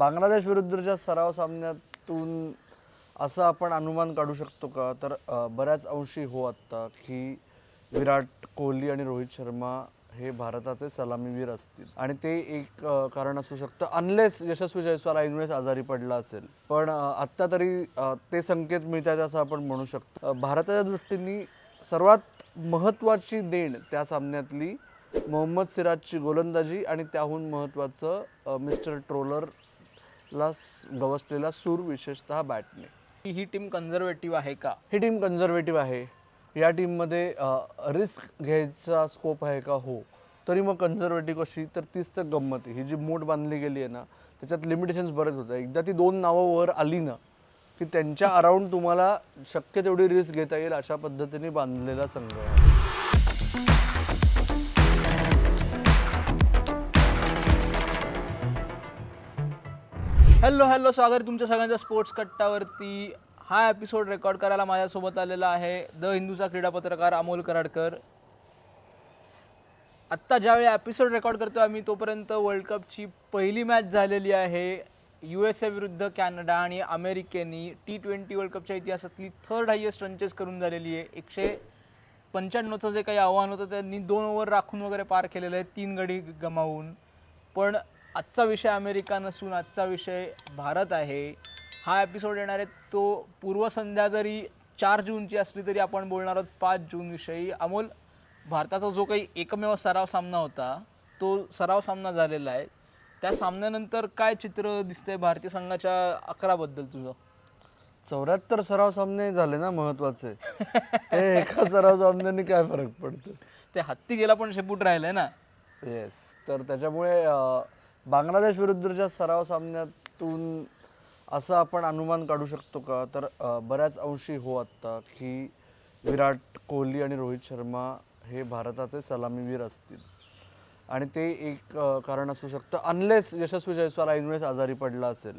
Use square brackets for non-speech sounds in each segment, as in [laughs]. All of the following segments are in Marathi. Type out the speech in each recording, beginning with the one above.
बांगलादेश विरुद्धच्या सराव सामन्यातून असं आपण अनुमान काढू शकतो का? तर बऱ्याच अंशी हो आत्ता की विराट कोहली आणि रोहित शर्मा हे भारताचे सलामीवीर असतील. आणि ते एक कारण असू शकतं. अनलेस यशस्वी जयस्वाल ऐनवेळेस आजारी पडला असेल. पण आत्ता तरी ते संकेत मिळतात असं आपण म्हणू शकतो. भारताच्या दृष्टीने सर्वात महत्त्वाची देण त्या सामन्यातली मोहम्मद सिराजची गोलंदाजी आणि त्याहून महत्त्वाचं मिस्टर ट्रोलर स- गवसलेला सूर विशेषतः बॅटने. ही टीम कन्झर्वेटिव्ह आहे का? ही टीम कन्झर्वेटिव्ह आहे. या टीममध्ये रिस्क घ्यायचा स्कोप आहे का? हो. तरी मग कन्झर्वेटिव्ह कशी? तर तीच तर गंमत ही जी मूठ बांधली गेली आहे ना त्याच्यात लिमिटेशन्स बरेच होतं एकदा ती दोन नावं वर आली ना की त्यांच्या अराउंड तुम्हाला शक्य तेवढी रिस्क घेता येईल अशा पद्धतीने बांधलेला संघ आहे हॅलो हॅलो स्वागत तुमच्या सगळ्यांच्या स्पोर्ट्स कट्टावरती. हा एपिसोड रेकॉर्ड करायला माझ्यासोबत आलेला आहे द हिंदूचा क्रीडा पत्रकार अमोल कराडकर. आत्ता ज्यावेळी एपिसोड रेकॉर्ड करतो आम्ही तोपर्यंत वर्ल्ड कपची पहिली मॅच झालेली आहे. यू एस ए विरुद्ध कॅनडा आणि अमेरिकेनी टी ट्वेंटी वर्ल्ड कपच्या इतिहासातली थर्ड हायेस्ट रनचेस करून झालेली आहे. एकशे पंच्याण्णवचं जे काही आव्हान होतं त्यांनी दोन ओव्हर राखून वगैरे पार केलेलं आहे तीन गडी गमावून. पण आजचा विषय अमेरिका नसून आजचा विषय भारत आहे. हा एपिसोड येणार आहे तो पूर्वसंध्या जरी चार जूनची असली तरी आपण बोलणार आहोत पाच जून विषयी. अमोल भारताचा जो काही एकमेव सराव सामना होता तो सराव सामना झालेला आहे. त्या सामन्यानंतर काय चित्र दिसतंय भारतीय संघाच्या अकराबद्दल तुझं? चौऱ्याहत्तर सराव सामने झाले ना महत्त्वाचे. ते एका सराव सामन्याने काय फरक पडतो ते हत्ती गेला पण शेपूट राहिलंय ना? येस तर त्याच्यामुळे बांगलादेश विरुद्धच्या सराव सामन्यातून असं आपण अनुमान काढू शकतो का? तर बऱ्याच अंशी हो आत्ता की विराट कोहली आणि रोहित शर्मा हे भारताचे सलामीवीर असतील. आणि ते एक कारण असू शकतं अनलेस यशस्वी जयस्वाल ऐनवेळेस आजारी पडला असेल.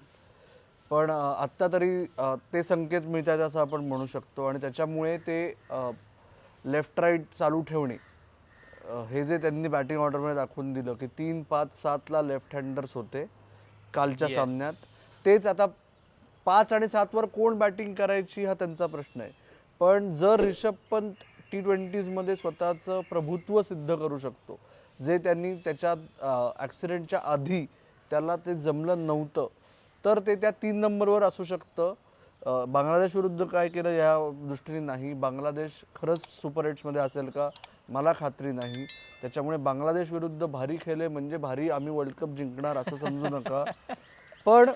पण आत्ता तरी ते संकेत मिळतात असं आपण म्हणू शकतो. आणि त्याच्यामुळे ते लेफ्ट राईट चालू ठेवणे हे जे त्यांनी बॅटिंग ऑर्डरमध्ये दाखवून दिलं की तीन पाच सातला लेफ्ट हँडर्स होते कालच्या सामन्यात. तेच आता पाच आणि सातवर कोण बॅटिंग करायची हा त्यांचा प्रश्न आहे. पण जर रिषभ पंत टी ट्वेंटीजमध्ये स्वतःचं प्रभुत्व सिद्ध करू शकतो जे त्यांनी त्याच्या ॲक्सिडेंटच्या आधी त्याला ते जमलं नव्हतं तर ते त्या तीन नंबरवर असू शकतं. बांगलादेश विरुद्ध काय केलं या दृष्टीने नाही. बांगलादेश खरंच सुपर एट्समध्ये असेल का? मला खात्री नाही. त्याच्यामुळे बांगलादेश विरुद्ध भारी खेळले म्हणजे भारी आम्ही वर्ल्ड कप जिंकणार असं समजू नका. पण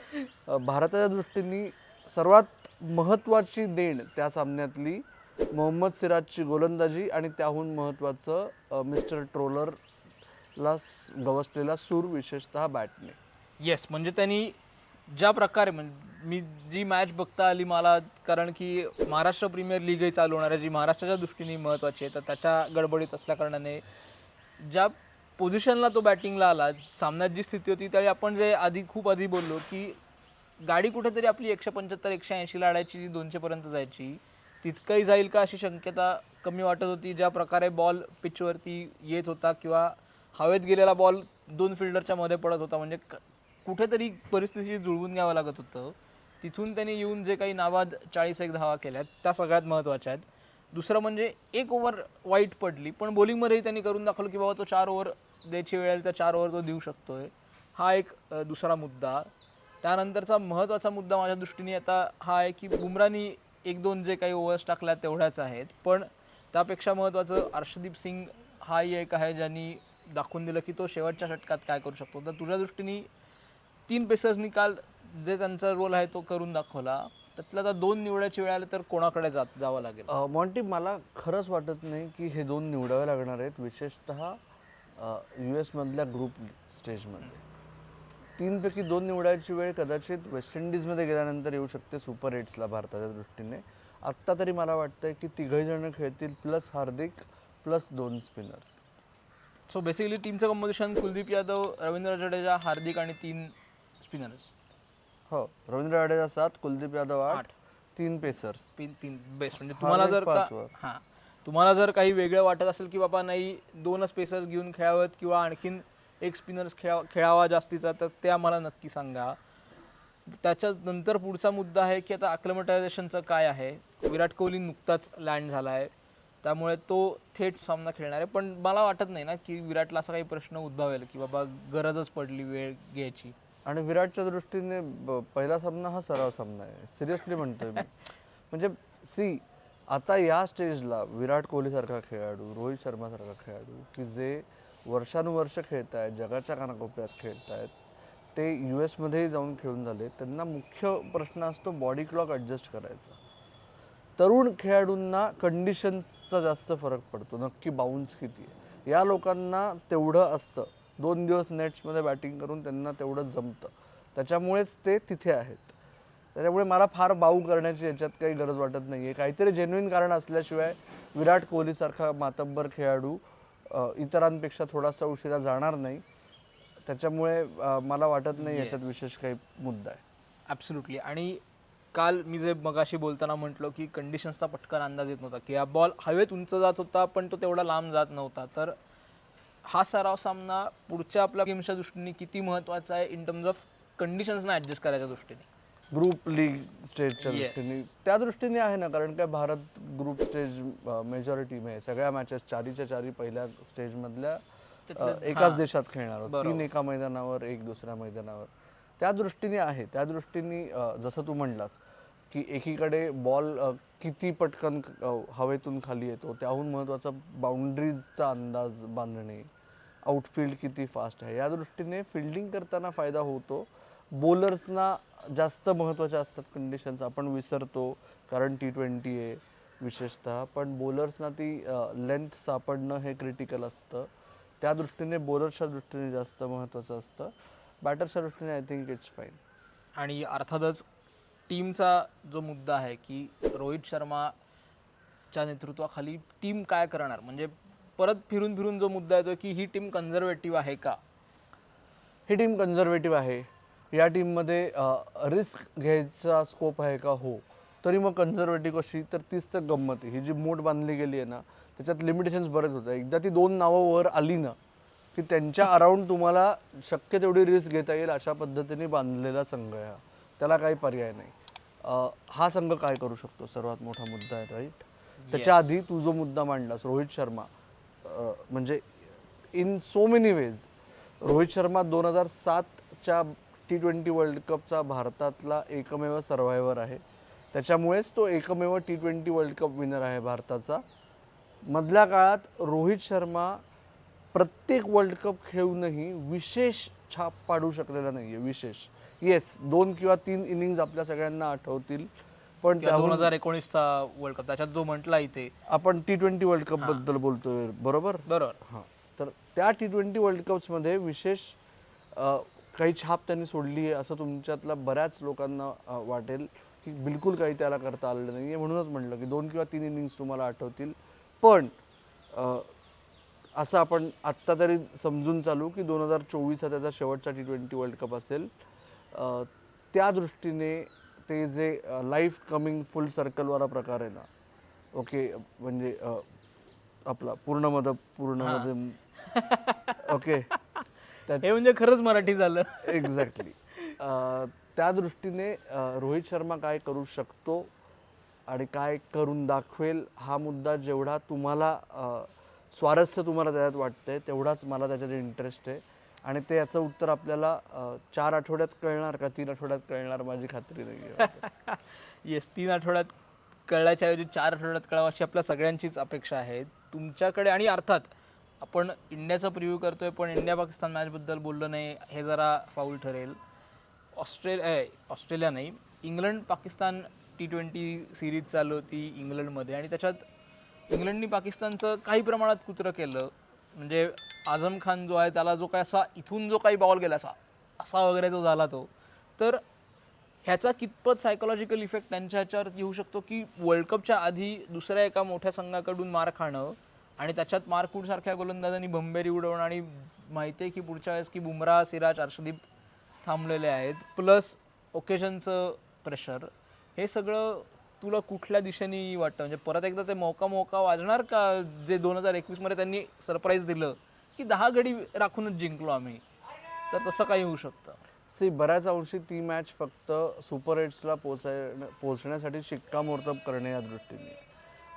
भारताच्या दृष्टीने सर्वात महत्त्वाची देण त्या सामन्यातली मोहम्मद सिराजची गोलंदाजी आणि त्याहून महत्त्वाचं मिस्टर ट्रोलरला गवसलेला सूर विशेषतः बॅटने. येस म्हणजे त्यांनी ज्या प्रकारे म्हणजे मी जी मॅच बघता आली मला कारण की महाराष्ट्र प्रीमियर लीगही चालू होणार आहे जी महाराष्ट्राच्या दृष्टीने महत्त्वाची आहे तर त्याच्या गडबडीत असल्या कारणाने ज्या पोझिशनला तो बॅटिंगला आला सामन्यात जी स्थिती होती त्यावेळी आपण जे आधी खूप आधी बोललो की गाडी कुठेतरी आपली एकशे पंच्याहत्तर एकशे ऐंशी लाडायची जी दोनशेपर्यंत जायची तितकंही जाईल का अशी शक्यता कमी वाटत होती ज्या प्रकारे बॉल पिचवरती येत होता किंवा हवेत गेलेला बॉल दोन फिल्डरच्या मध्ये पडत होता म्हणजे कुठेतरी परिस्थितीशी जुळवून घ्यावं लागत होतं. तिथून त्यांनी येऊन जे काही नावाज चाळीस एक धावा केल्या त्या सगळ्यात महत्त्वाच्या आहेत. दुसरं म्हणजे एक ओव्हर वाईट पडली पण बॉलिंगमध्येही त्यांनी करून दाखवलं की बाबा तो चार ओव्हर द्यायची वेळ आली तर चार ओव्हर तो देऊ शकतो आहे हा एक दुसरा मुद्दा. त्यानंतरचा महत्त्वाचा मुद्दा माझ्या दृष्टीने आता हा आहे की बुमरानी एक दोन जे काही ओव्हर्स टाकल्या तेवढ्याच आहेत पण त्यापेक्षा महत्त्वाचं अर्षदीप सिंग हाही एक आहे ज्यांनी दाखवून दिलं की तो शेवटच्या षटकात काय करू शकतो. तर तुझ्या दृष्टीने तीन पेसर्सनी काल जे त्यांचा रोल आहे तो करून दाखवला. त्यातल्या आता दोन निवडायची वेळ आली तर कोणाकडे जात जावं लागेल? मॉन्टी मला खरंच वाटत नाही की हे दोन निवडावे लागणार आहेत. विशेषतः यू एसमधल्या ग्रुप स्टेजमध्ये तीनपैकी दोन निवडायची वेळ कदाचित वेस्ट इंडिजमध्ये गेल्यानंतर येऊ शकते सुपर एट्सला भारताच्या दृष्टीने. आत्ता तरी मला वाटतंय की तिघही जण खेळतील प्लस हार्दिक प्लस दोन स्पिनर्स सो बेसिकली टीमचं कंपोजिशन कुलदीप यादव रवींद्र जडेजा हार्दिक आणि तीन स्पिनर्स. हो रवींद्र जाडेजा सात कुलदीप यादव आठ. तीन पेसर्स. तीन तीन बेस्ट म्हणजे तुम्हाला जर का पाचवर. हां. तुम्हाला जर काही वेगळं वाटत असेल की बाबा नाही दोनच पेसर्स घेऊन खेळावेत किंवा आणखीन एक स्पिनर्स खेळा खेळावा जास्तीचा तर ते आम्हाला नक्की सांगा. त्याच्यानंतर पुढचा मुद्दा आहे की आता अक्लमटायझेशनचं काय आहे? विराट कोहली नुकताच लँड झाला आहे त्यामुळे तो थेट सामना खेळणार आहे. पण मला वाटत नाही ना की विराटला असा काही प्रश्न उद्भवेल की बाबा गरजच पडली वेळ घ्यायची. आणि विराटच्या दृष्टीने ब- पहिला सामना हा सराव सामना आहे. सिरियसली म्हणतोय मी. [laughs] म्हणजे सी आता या स्टेजला विराट कोहलीसारखा खेळाडू रोहित शर्मासारखा खेळाडू की जे वर्षानुवर्ष खेळत आहेत जगाच्या कानाकोपऱ्यात खेळत आहेत ते यू एसमध्येही जाऊन खेळून झाले त्यांना मुख्य प्रश्न असतो बॉडी क्लॉक ॲडजस्ट करायचा. तरुण खेळाडूंना कंडिशन्सचा जास्त फरक पडतो. नक्की बाउन्स किती आहे? या लोकांना तेवढं असतं. दोन दिवस नेट्समध्ये बॅटिंग करून त्यांना तेवढं जमतं. त्याच्यामुळेच ते तिथे आहेत. त्याच्यामुळे मला फार बाऊ करण्याची याच्यात काही गरज वाटत नाही आहे काहीतरी जेन्युइन कारण असल्याशिवाय विराट कोहलीसारखा मातब्बर खेळाडू इतरांपेक्षा थोडासा उशिरा जाणार नाही. त्याच्यामुळे मला वाटत नाही याच्यात विशेष काही मुद्दा आहे. ॲब्सुल्युटली आणि काल मी जे मगाशी बोलताना म्हटलो की कंडिशन्सचा पटकन अंदाज येत नव्हता. की हा बॉल हवेत उंच जात होता पण तो तेवढा लांब जात नव्हता. तर हा सराव सामना पुढच्या आपल्या गेमच्या दृष्टीने किती महत्त्वाचा आहे इन टर्म्स ऑफ कंडिशन्सना ॲडजस्ट करायच्या दृष्टीने ग्रुप लीग स्टेजच्या Yes. दृष्टीने त्या दृष्टीने आहे ना कारण काय भारत ग्रुप स्टेज मेजॉरिटी आहे सगळ्या मॅचेस चारीच्या चारी पहिल्या स्टेज मधल्या त्यातल्या- एकाच हां. देशात खेळणार आहोत. बरोबर. तीन एका मैदानावर एक दुसऱ्या मैदानावर त्या दृष्टीने आहे त्या दृष्टीने अ, जसं तू म्हणलास की एकीकडे बॉल किती पटकन हवेतून खाली येतो त्याहून महत्त्वाचा बाउंड्रीजचा अंदाज बांधणे आउटफील्ड किती फास्ट आहे या दृष्टीने फिल्डिंग करताना फायदा होतो. बॉलर्सना जास्त महत्त्वाच्या असतात कंडिशन्स आपण विसरतो कारण टी ट्वेंटी आहे विशेषतः पण बॉलर्सना ती लेंथ सापडणं हे क्रिटिकल असतं. त्या दृष्टीने बॉलर्सच्या दृष्टीने जास्त महत्त्वाचं असतं. बॅटर्सच्या दृष्टीने आय थिंक इट्स फाईन आणि अर्थातच टीमचा जो मुद्दा आहे की रोहित शर्माच्या नेतृत्वाखाली टीम काय करणार? म्हणजे परत फिरून फिरून जो मुद्दा येतो की ही टीम कन्झर्वेटिव्ह आहे का? ही टीम कन्झर्वेटिव्ह आहे. या टीममध्ये रिस्क घ्यायचा स्कोप आहे का? हो. तरी मग कन्झर्वेटिव्ह कशी? तर तीच तर गंमत आहे. ही जी मोठ बांधली गेली आहे ना त्याच्यात लिमिटेशन्स बरेच होतं एकदा ती दोन नावं वर आली ना की त्यांच्या अराउंड तुम्हाला शक्य तेवढी रिस्क घेता येईल अशा पद्धतीने बांधलेला संघ आहे हा. त्याला काही पर्याय नाही. हा संघ काय करू शकतो? सर्वात मोठा मुद्दा आहे राईट त्याच्या आधी तू जो मुद्दा मांडलास रोहित शर्मा म्हणजे in so many ways Rohit Sharma दोन हजार सातच्या टी ट्वेंटी वर्ल्ड कपचा भारतातला एकमेव सर्व्हायव्हर आहे. त्याच्यामुळेच तो एकमेव T twenty world cup winner आहे भारताचा. मधल्या काळात रोहित शर्मा प्रत्येक वर्ल्ड कप खेळूनही विशेष छाप पाडू शकलेला नाही आहे विशेष. येस दोन किंवा तीन इनिंग्ज आपल्या सगळ्यांना आठवतील. पण दोन हजार एकोणीसचा वर्ल्ड कप त्याच्यात जो म्हटला इथे. आपण टी ट्वेंटी वर्ल्ड कपबद्दल बोलतोय बरोबर? बरोबर. हां. तर त्या टी ट्वेंटी वर्ल्ड कप्समध्ये विशेष काही छाप त्यांनी सोडली आहे असं तुमच्यातल्या बऱ्याच लोकांना वाटेल की बिलकुल काही त्याला करता आलेलं नाही आहे म्हणूनच म्हटलं की दोन किंवा तीन इनिंग्स तुम्हाला आठवतील. पण असं आपण आत्ता तरी समजून चालू की दोन हजार चोवीस हा त्याचा शेवटचा टी ट्वेंटी वर्ल्ड कप असेल. त्या दृष्टीने ते जे लाईफ कमिंग फुल सर्कलवाला प्रकार आहे ना ओके म्हणजे आपला पूर्ण मध पूर्णमध्ये [laughs] ओके हे म्हणजे खरंच मराठी झालं. [laughs] एक्झॅक्टली त्या दृष्टीने रोहित शर्मा काय करू शकतो आणि काय करून दाखवेल हा मुद्दा जेवढा तुम्हाला स्वारस्य तुम्हाला त्याच्यात वाटतंय तेवढाच मला त्याच्यात इंटरेस्ट आहे. आणि ते याचं उत्तर आपल्याला चार आठवड्यात कळणार का? तीन आठवड्यात कळणार माझी खात्री नाही येस [laughs] तीन आठवड्यात कळल्याच्या ऐवजी चार आठवड्यात कळावं अशी आपल्या सगळ्यांचीच अपेक्षा आहे. तुमच्याकडे आणि अर्थात आपण इंडियाचा प्रिव्ह्यू करतोय पण इंडिया पाकिस्तान मॅचबद्दल बोललो नाही हे जरा फाऊल ठरेल. ऑस्ट्रेलिया ऑस्ट्रेलिया नाही England Pakistan T twenty series चालू होती इंग्लंडमध्ये आणि त्याच्यात इंग्लंडनी पाकिस्तानचं काही प्रमाणात कुत्रं केलं. म्हणजे आझम खान जो आहे त्याला जो काय असा इथून जो काही बॉल गेला असा असा वगैरे जो झाला तो तर ह्याचा कितपत सायकोलॉजिकल इफेक्ट त्यांच्या ह्याच्यावर येऊ शकतो की वर्ल्ड कपच्या आधी दुसऱ्या एका मोठ्या संघाकडून मार खाणं आणि त्याच्यात मारकूडसारख्या गोलंदाजांनी भंबेरी उडवणं आणि माहिती आहे की पुढच्या वेळेस की बुमराह सिराज अर्षदीप थांबलेले आहेत प्लस ओकेजनचं प्रेशर हे सगळं तुला कुठल्या दिशेने वाटतं? म्हणजे परत एकदा ते मौका मौका वाजणार का? जे दोन हजार एकवीसमध्ये त्यांनी सरप्राईज दिलं की दहा गडी राखूनच जिंकलो आम्ही. तर तसं काही होऊ शकतं. सी बऱ्याच अंशी ती मॅच फक्त सुपर एट्सला पोचाय पोचण्यासाठी शिक्कामोर्तब करणे या दृष्टीने.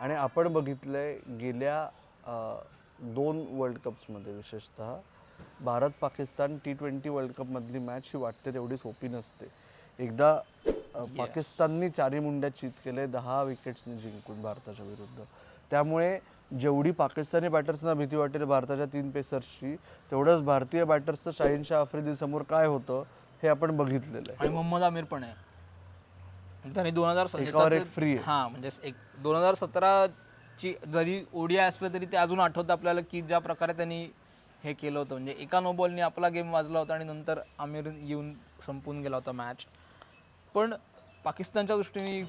आणि आपण बघितलं आहे गेल्या दोन वर्ल्ड कप्समध्ये विशेषतः Bharat Pakistan T twenty world कपमधली match ही वाटते तेवढी सोपी नसते. एकदा पाकिस्ताननी चारी मुंड्या चित केले दहा विकेट्सनी जिंकून भारताच्या विरुद्ध. त्यामुळे जेवढी पाकिस्तानी बॅटर्सना भीती वाटेल भारताच्या तीन पेसर्सची तेवढंच भारतीय बॅटर्सचं शाहीनशाह आफ्रिदी समोर काय होतं हे आपण बघितलेलं आहे. आणि मोहम्मद आमिर पण आहे. त्यांनी दोन हजार एक आहे. हा म्हणजे एक दोन हजार सतराची जरी ओडिया असलं तरी ते अजून आठवतं आपल्याला की ज्या प्रकारे त्यांनी हे केलं होतं. म्हणजे एका नो बॉलनी आपला गेम वाजला होता आणि नंतर आमिर येऊन संपून गेला होता मॅच पण पाकिस्तानच्या दृष्टीने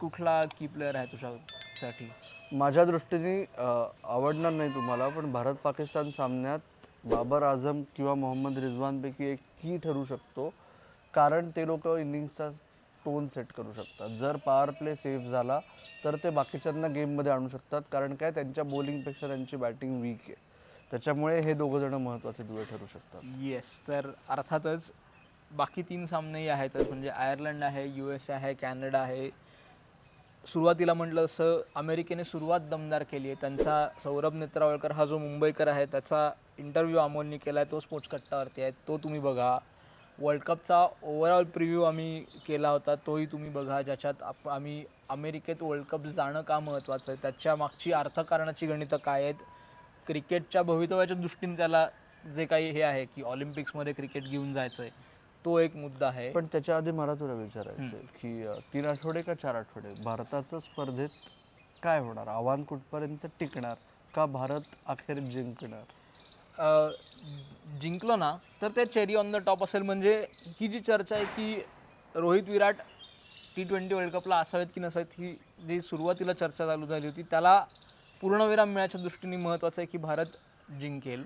कुठला की प्लेअर आहे तुझ्यासाठी? माझ्या दृष्टीने आवडणार नाही तुम्हाला पण भारत पाकिस्तान सामन्यात बाबर आझम किंवा मोहम्मद रिझवानपैकी एक की ठरू शकतो. कारण ते लोक इनिंग्सचा टोन सेट करू शकतात. जर पॉवर प्ले सेफ झाला तर ते बाकीच्यांना गेममध्ये आणू शकतात. कारण काय? त्यांच्या बॉलिंगपेक्षा त्यांची बॅटिंग वीक आहे. त्याच्यामुळे हे दोघं जण महत्त्वाचे दुवे ठरू शकतात. येस तर अर्थातच बाकी तीन सामनेही आहेतच म्हणजे आयर्लंड आहे यू एस आहे कॅनडा आहे. सुरुवातीला म्हटलं असं अमेरिकेने सुरुवात दमदार केली आहे. त्यांचा सौरभ नेत्रावळकर हा जो मुंबईकर आहे त्याचा इंटरव्ह्यू अमोलनी केला आहे तो स्पोर्ट्स कट्टावरती आहे. तो तुम्ही बघा. वर्ल्ड कपचा ओव्हरऑल प्रिव्ह्यू आम्ही केला होता. तोही तुम्ही बघा. ज्याच्यात आप आम्ही अमेरिकेत वर्ल्ड कप जाणं का महत्त्वाचं आहे? त्याच्या मागची अर्थकारणाची गणितं काय आहेत? क्रिकेटच्या भवितव्याच्या दृष्टीने त्याला जे काही हे आहे की ऑलिम्पिक्समध्ये क्रिकेट घेऊन जायचं आहे तो एक मुद्दा आहे. पण त्याच्या आधी मला तुला विचारायचं आहे की अ, तीन आठवडे का चार आठवडे? भारताचं स्पर्धेत काय होणार? आव्हान कुठपर्यंत टिकणार? का भारत अखेर जिंकणार? अ, जिंकलो ना तर ते चेरी ऑन द टॉप असेल म्हणजे ही जी चर्चा आहे की Rohit Virat T twenty world कपला असावेत की नसावेत ही जी सुरुवातीला चर्चा चालू झाली होती त्याला पूर्णविराम मिळायच्या दृष्टीने महत्त्वाचं आहे की भारत जिंकेल.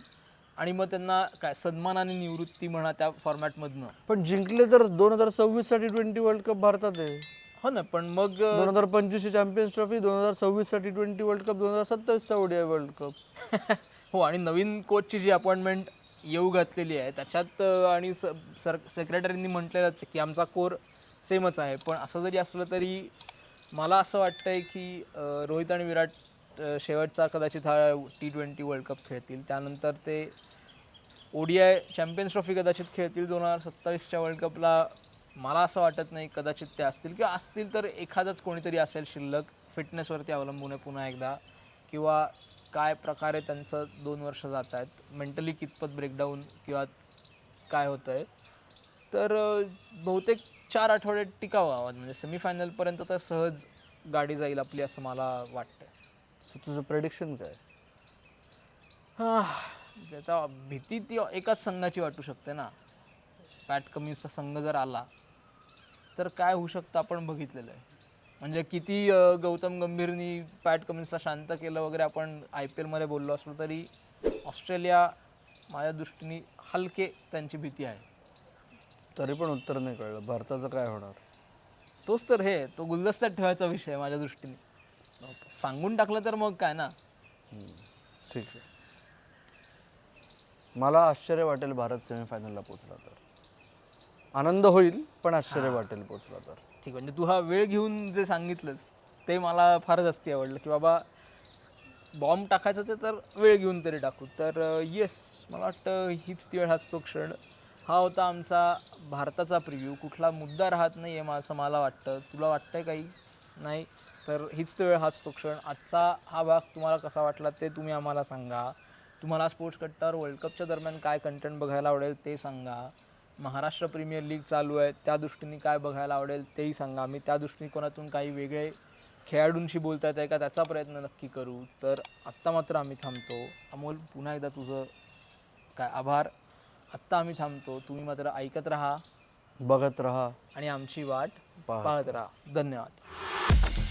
आणि मग त्यांना काय सन्मानाने निवृत्ती म्हणा त्या फॉर्मॅटमधनं पण जिंकले तर दोन हजार सव्वीससाठी ट्वेंटी वर्ल्ड कप भारतात आहे. हो ना पण मग दोन हजार पंचवीसची चॅम्पियन्स ट्रॉफी दोन हजार सव्वीससाठी ट्वेंटी वर्ल्ड कप दोन हजार सत्तावीसचा ओडीआय वर्ल्ड कप. [laughs] हो आणि नवीन कोचची जी अपॉइंटमेंट येऊ घातलेली आहे त्याच्यात आणि स सर सेक्रेटरींनी म्हटलेलंच आहे की आमचा कोर सेमच आहे. पण असं जरी असलं तरी मला असं वाटतंय की अ, रोहित आणि विराट शेवटचा कदाचित हा टी ट्वेंटी वर्ल्ड कप खेळतील. त्यानंतर ते ओडीआय चॅम्पियन्स ट्रॉफी कदाचित खेळतील दोन हजार सत्तावीसच्या वर्ल्ड कपला मला असं वाटत नाही कदाचित ते असतील. किंवा असतील तर एखादाच कोणीतरी असेल शिल्लक. फिटनेसवरती अवलंबून आहे पुन्हा एकदा. किंवा काय प्रकारे त्यांचं दोन वर्ष जात आहेत. मेंटली कितपत ब्रेकडाऊन किंवा काय होतं आहे तर बहुतेक चार आठवडे टिकावं म्हणजे सेमीफायनलपर्यंत तर सहज गाडी जाईल आपली असं मला वाटतं. सो तुझं प्रेडिक्शन काय त्याचा भीती ती एकाच संघाची वाटू शकते ना. पॅट कमीचा संघ जर आला तर काय होऊ शकतं आपण बघितलेलं आहे. म्हणजे किती अ, गौतम गंभीरनी पॅट कमिन्सला शांत केलं वगैरे आपण आय पी एलमध्ये बोललो असलो तरी ऑस्ट्रेलिया माझ्या दृष्टीने हलके त्यांची भीती आहे. तरी पण उत्तर नाही कळलं. भारताचं काय होणार? तोच तर हे तो गुलदस्त्यात ठेवायचा विषय आहे माझ्या दृष्टीने. सांगून टाकलं तर मग काय ना? ठीक आहे. मला आश्चर्य वाटेल भारत सेमीफायनलला पोचला तर. आनंद होईल पण आश्चर्य वाटेल पोचला तर. ठीक म्हणजे तू हा वेळ घेऊन जे सांगितलंस ते मला फारच जास्ती आवडलं की बाबा बॉम्ब टाकायचं ते तर वेळ घेऊन तरी टाकू. तर येस मला वाटतं हीच ती वेळ हाच तो क्षण. हा होता आमचा भारताचा प्रिव्ह्यू कुठला मुद्दा राहत नाही आहे असं मला वाटतं. तुला वाटतंय काही? नाही? तर हीच तो वेळ हाच तो क्षण. आजचा हा भाग तुम्हाला कसा वाटला ते तुम्ही आम्हाला सांगा. तुम्हाला स्पोर्ट्स कट्टावर वर्ल्ड कपच्या दरम्यान काय कंटेंट बघायला आवडेल ते सांगा. महाराष्ट्र प्रीमियर लीग चालू आहे त्या दृष्टीने काय बघायला आवडेल तेही सांगा. आम्ही त्या दृष्टिकोनातून काही वेगळे खेळाडूंशी बोलता येत आहे का त्याचा प्रयत्न नक्की करू. तर आत्ता मात्र आम्ही थांबतो. अमोल पुन्हा एकदा तुझं काय आभार. आत्ता आम्ही थांबतो. तुम्ही मात्र ऐकत राहा. बघत राहा. आणि आमची वाट पाहत राहा. धन्यवाद.